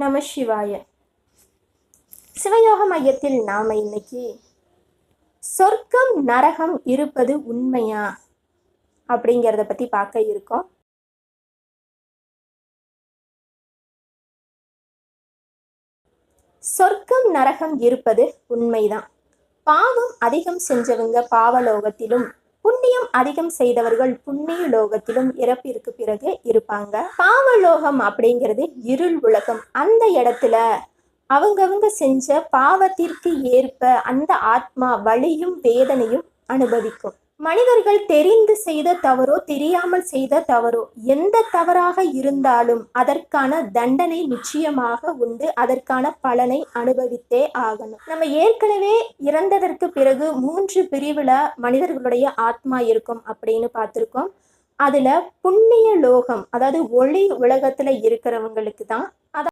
நம சிவாய. சிவயோக மையத்தில் நாம இன்னைக்கு சொர்க்கம் நரகம் இருப்பது உண்மையா அப்படிங்கிறத பத்தி பார்க்க இருக்கோம். சொர்க்கம் நரகம் இருப்பது உண்மைதான். பாவம் அதிகம் செஞ்சவங்க பாவலோகத்திலும் புண்ணியம் அதிகம் செய்தவர்கள் புண்ணிய லோகத்திலும் இறப்பிற்கு பிறகு இருப்பாங்க. பாவலோகம் அப்படிங்கிறது இருள் உலகம். அந்த இடத்துல அவங்கவங்க செஞ்ச பாவத்திற்கு ஏற்ப அந்த ஆத்மா வலியும் வேதனையும் அனுபவிக்கும். மனிதர்கள் தெரிந்து செய்த தவறோ தெரியாமல் செய்த தவறோ எந்த தவறாக இருந்தாலும் அதற்கான தண்டனை நிச்சயமாக உண்டு. அதற்கான பலனை அனுபவித்தே ஆகணும். நம்ம ஏற்கனவே இறந்ததற்கு பிறகு மூன்று பிரிவுல மனிதர்களுடைய ஆத்மா இருக்கும் அப்படின்னு பார்த்துருக்கோம். அதுல புண்ணிய லோகம் அதாவது ஒளி உலகத்துல இருக்கிறவங்களுக்கு தான்